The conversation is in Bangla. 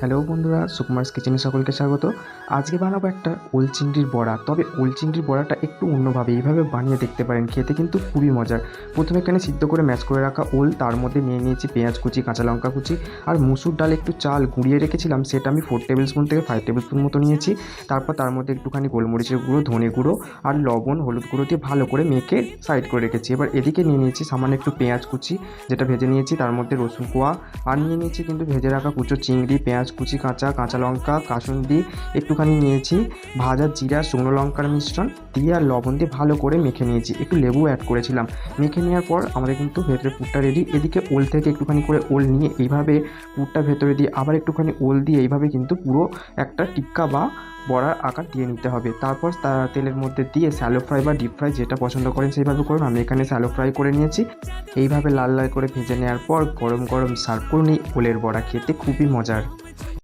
হ্যালো বন্ধুরা সুকুমার্স কিচেনে সকলকে স্বাগত। আজকে বানাবো একটা ওল চিংড়ির বড়া। তবে ওল চিংড়ির বড়াটা একটু অন্যভাবে, এইভাবে বানিয়ে দেখতে পারেন, খেতে কিন্তু খুবই মজার। প্রথমে এখানে সিদ্ধ করে ম্যাচ করে রাখা ওল, তার মধ্যে নিয়ে নিয়েছি পেঁয়াজ কুচি, কাঁচা লঙ্কা কুচি আর মুসুর ডাল একটু চাল গুঁড়িয়ে রেখেছিলাম, সেটা আমি ফোর টেবিল স্পুন থেকে ফাইভ টেবিল স্পুন মতো নিয়েছি। তারপর তার মধ্যে একটুখানি গোলমরিচের গুঁড়ো, ধনে গুঁড়ো আর লবণ, হলুদ গুঁড়ো দিয়ে ভালো করে মেখে সাইড করে রেখেছি। এবার এদিকে নিয়ে নিয়েছি সামান্য একটু পেঁয়াজ কুচি, যেটা ভেজে নিয়েছি, তার মধ্যে রসুন কোয়া আর নিয়ে নিয়েছি কিন্তু ভেজে রাখা কুচো চিংড়ি, পেঁয়াজ কুচি কাঁচা কাঁচা লঙ্কা, কাসুন্দি একটুখানি নিয়েছি, ভাজা জিরা, শুকনো লঙ্কার মিশ্রণ দিয়ে আর লবণ দিয়ে ভালো করে মেখে নিয়েছি। একটু লেবু অ্যাড করেছিলাম। মেখে নেওয়ার পর আমাদের কিন্তু ভেতরে পুরটা রেডি এদিকে ওল থেকে একটুখানি করে ওল নিয়ে এইভাবে পুরটা ভেতরে দিয়ে আবার একটুখানি ওল দিয়ে এইভাবে কিন্তু পুরো একটা টিক্কা বা বড়ার আকার দিয়ে নিতে হবে। তারপর তেলের মধ্যে দিয়ে স্যালো ফ্রাই বা ডিপ ফ্রাই যেটা পছন্দ করেন সেইভাবে করুন। আমি এখানে স্যালো ফ্রাই করে নিয়েছি। এইভাবে লাল লাল করে ভেজে নেওয়ার পর গরম গরম সার্ভ করুন এই ওলের বড়া খেতে। খুবই মজার।